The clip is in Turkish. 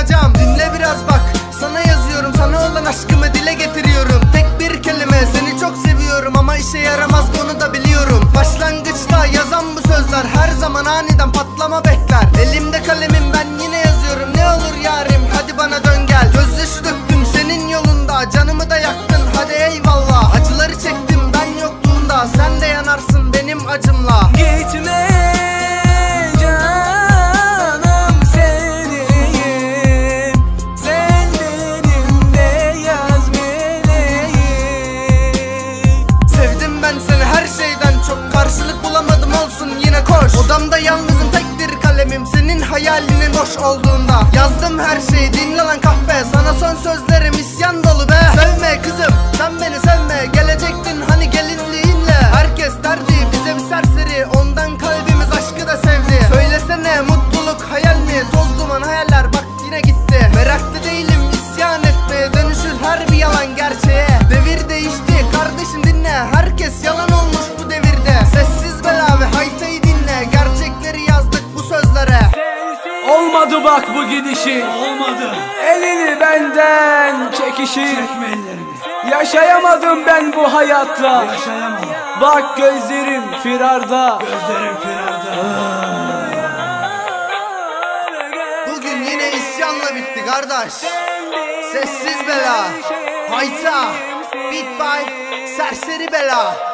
çıkacağım. Dinle biraz bak. Sana yazıyorum Sana olan aşkımı dile getiriyorum. Tek bir kelime seni çok seviyorum Ama işe yaramaz. hayalinin boş olduğunda Yazdım her şeyi dinle lan kahpe. Sana son sözlerim isyan bak bu gidişi. Olmadı. Elini benden çekişir. Çekme ellerimi Yaşayamadım ben bu hayatla Yaşayamadım. Bak gözlerim firarda. Gözlerim firarda. Bugün yine isyanla bitti kardeş. Sessiz bela. Hayta. Bit bay Serseri bela.